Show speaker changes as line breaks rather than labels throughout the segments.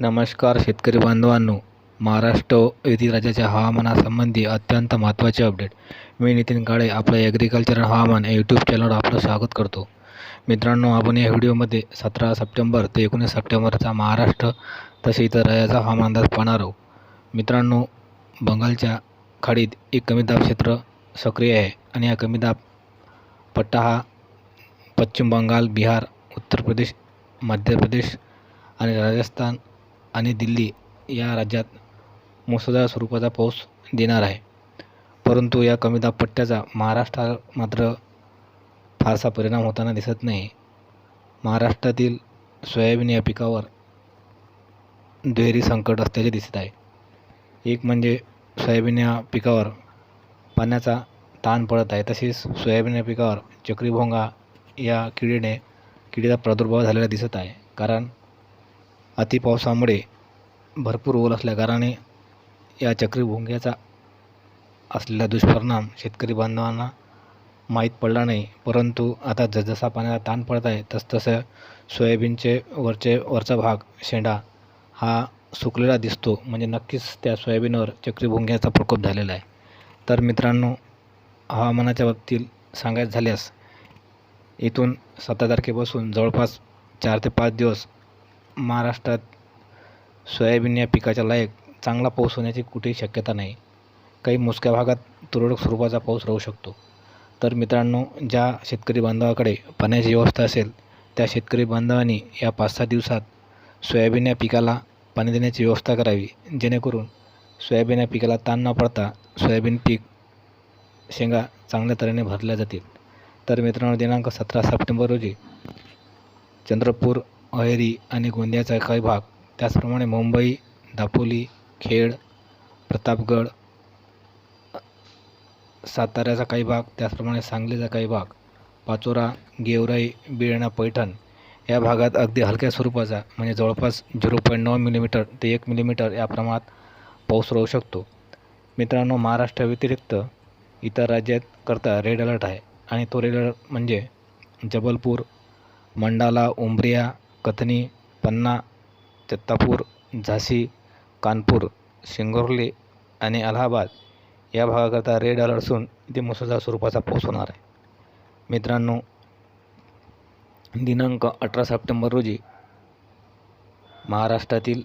नमस्कार शेतकरी बांधवांनो. महाराष्ट्र येथील राज्याच्या हवामानासंबंधी अत्यंत महत्त्वाचे अपडेट. मी नितीन काळे आपलं ॲग्रिकल्चर हवामान या यूट्यूब चॅनलवर आपलं स्वागत करतो. मित्रांनो आपण या व्हिडिओमध्ये सतरा सप्टेंबर ते एकोणीस सप्टेंबरचा महाराष्ट्र तसे इतर राज्याचा हवामान अंदाज पाहणार आहोत. मित्रांनो बंगालच्या खाडीत एक कमी दाब क्षेत्र सक्रिय आहे आणि हा कमी दाब पट्टा हा पश्चिम बंगाल बिहार उत्तर प्रदेश मध्य प्रदेश आणि राजस्थान आणि दिल्ली या राज्यात मुसळधार स्वरूपाचा पाऊस देणार आहे. परंतु या कमी दाब पट्ट्याचा महाराष्ट्रावर मात्र फारसा परिणाम होताना दिसत नाही. महाराष्ट्रातील सोयाबीन या पिकावर दुहेरी संकट असल्याचे दिसत आहे. एक म्हणजे सोयाबीन या पिकावर पाण्याचा ताण पडत आहे. तसेच सोयाबीन या पिकावर चक्रीभोंगा या किडीने किडीचा प्रादुर्भाव झालेला दिसत आहे. कारण अतिपावसामुळे भरपूर ओल असल्याकारणाने या चक्रीभुंग्याचा असलेला दुष्परिणाम शेतकरी बांधवांना माहीत पडला नाही. परंतु आता जसजसा पाण्याचा ताण पडत आहे तसतसं सोयाबीनचे वरचे वरचा भाग शेंडा हा सुकलेला दिसतो. म्हणजे नक्कीच त्या सोयाबीनवर चक्रीभुंग्याचा प्रकोप झालेला आहे. तर मित्रांनो हवामानाच्या बाबतीत सांगायचं झाल्यास इथून सतरा तारखेपासून जवळपास चार ते पाच दिवस महाराष्ट्रात सोयाबीन या पिकाच्या लायक चांगला पाऊस होण्याची कुठेही शक्यता नाही. काही मोजक्या भागात तुरळक स्वरूपाचा पाऊस राहू शकतो. तर मित्रांनो ज्या शेतकरी बांधवाकडे पाण्याची व्यवस्था असेल त्या शेतकरी बांधवांनी या पाच सहा दिवसात सोयाबीन या पिकाला पाणी देण्याची व्यवस्था करावी जेणेकरून सोयाबीन या पिकाला ताण न पडता सोयाबीन पीक शेंगा चांगल्या तऱ्हेने भरल्या जातील. तर मित्रांनो दिनांक सतरा सप्टेंबर रोजी चंद्रपूर अहेरी आणि गोंदियाचा काही भाग. त्याचप्रमाणे मुंबई दापोली खेड प्रतापगड साताऱ्याचा काही भाग त्याचप्रमाणे सांगलीचा काही भाग पाचोरा गेवराई बिळणा पैठण या भागात अगदी हलक्या स्वरूपाचा म्हणजे जवळपास झिरो पॉईंट नऊ मिलीमीटर ते एक मिलीमीटर या प्रमाणात पाऊस राहू शकतो. मित्रांनो महाराष्ट्राव्यतिरिक्त इतर राज्यात करता रेड अलर्ट आहे. आणि तो रेड अलर्ट म्हणजे जबलपूर मंडाला उमरिया कथनी पन्ना चित्तापूर झाशी कानपूर सिंगोर्ली आणि अलाहाबाद या भागाकरता रेड अलर्ट असून इथे मुसळधार स्वरूपाचा पाऊस होणार आहे. मित्रांनो दिनांक अठरा सप्टेंबर रोजी महाराष्ट्रातील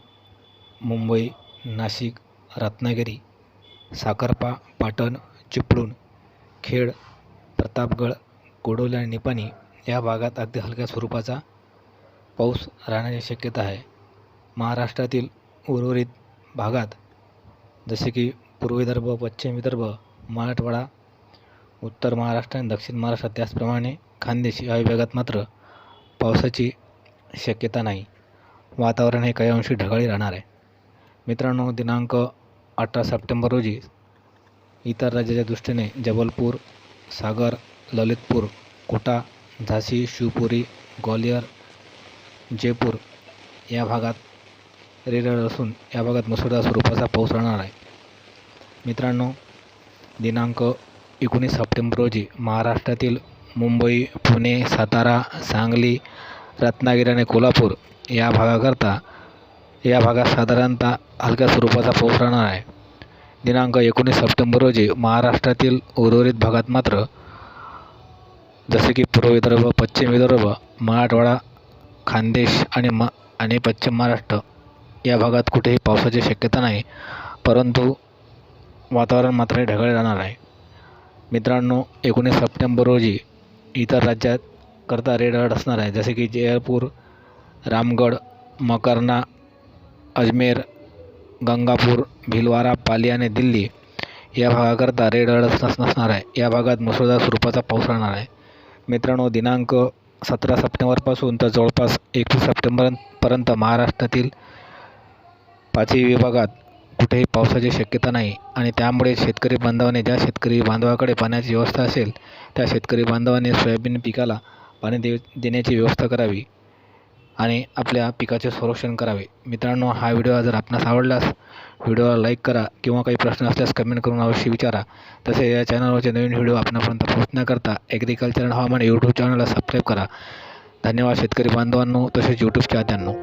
मुंबई नाशिक रत्नागिरी साखरपा पाटण चिपळूण खेड प्रतापगड कोडोली आणि निपाणी या भागात अगदी हलक्या स्वरूपाचा पाऊस राहण्याची शक्यता आहे. महाराष्ट्रातील उर्वरित भागात जसे की पूर्व विदर्भ पश्चिम विदर्भ मराठवाडा उत्तर महाराष्ट्र आणि दक्षिण महाराष्ट्र त्याचप्रमाणे खानदेश या विभागात मात्र पावसाची शक्यता नाही. वातावरण हे काही अंशी ढगाळी राहणार आहे. मित्रांनो दिनांक अठरा सप्टेंबर रोजी इतर राज्याच्या दृष्टीने जबलपूर सागर ललितपूर कोटा झाशी शिवपुरी ग्वालियर जयपूर या भागात रेरळ असून या भागात मुसळधार स्वरूपाचा पाऊस राहणार आहे. मित्रांनो दिनांक एकोणीस सप्टेंबर रोजी महाराष्ट्रातील मुंबई पुणे सातारा सांगली रत्नागिरी आणि कोल्हापूर या भागाकरता या भागात साधारणतः हलक्या स्वरूपाचा पाऊस राहणार आहे. दिनांक एकोणीस सप्टेंबर रोजी महाराष्ट्रातील उर्वरित भागात मात्र जसे की पूर्व विदर्भ पश्चिम विदर्भ मराठवाडा खानदेश आणि म आणि पश्चिम महाराष्ट्र या भागात कुठेही पावसाची शक्यता नाही परंतु वातावरण मात्र ढगाळ राहणार आहे. मित्रांनो एकोणीस सप्टेंबर रोजी इतर राज्यात करता रेड अलर्ट असणार आहे. जसे की जयपूर रामगड मकरना अजमेर गंगापूर भिलवारा पाली आणि दिल्ली या भागाकरता रेड अलर्ट नस नसणार आहे. या भागात मुसळधार स्वरूपाचा पाऊस राहणार आहे. मित्रांनो दिनांक सतरा सप्टेंबरपासून तर जवळपास एकवीस सप्टेंबरपर्यंत महाराष्ट्रातील पाचही विभागात कुठेही पावसाची शक्यता नाही आणि त्यामुळे शेतकरी बांधवाने ज्या शेतकरी बांधवाकडे पाण्याची व्यवस्था असेल त्या शेतकरी बांधवाने सोयाबीन पिकाला पाणी दे देण्याची व्यवस्था करावी आणि आपल्या पिकाचे संरक्षण करावे. मित्रांनो हा व्हिडिओ जर आपणास आवडलास व्हिडिओला लाईक करा किंवा काही प्रश्न असल्यास कमेंट करून अवश्य विचारा. तसेच या चॅनलवरचे नवीन व्हिडिओ आपणापर्यंत पोहोचण्याकरता ॲग्रिकल्चर आणि हवामान यूट्यूब चॅनलला सबस्क्राईब करा. धन्यवाद शेतकरी बांधवांनो तसेच यूट्यूब चाहत्यांनो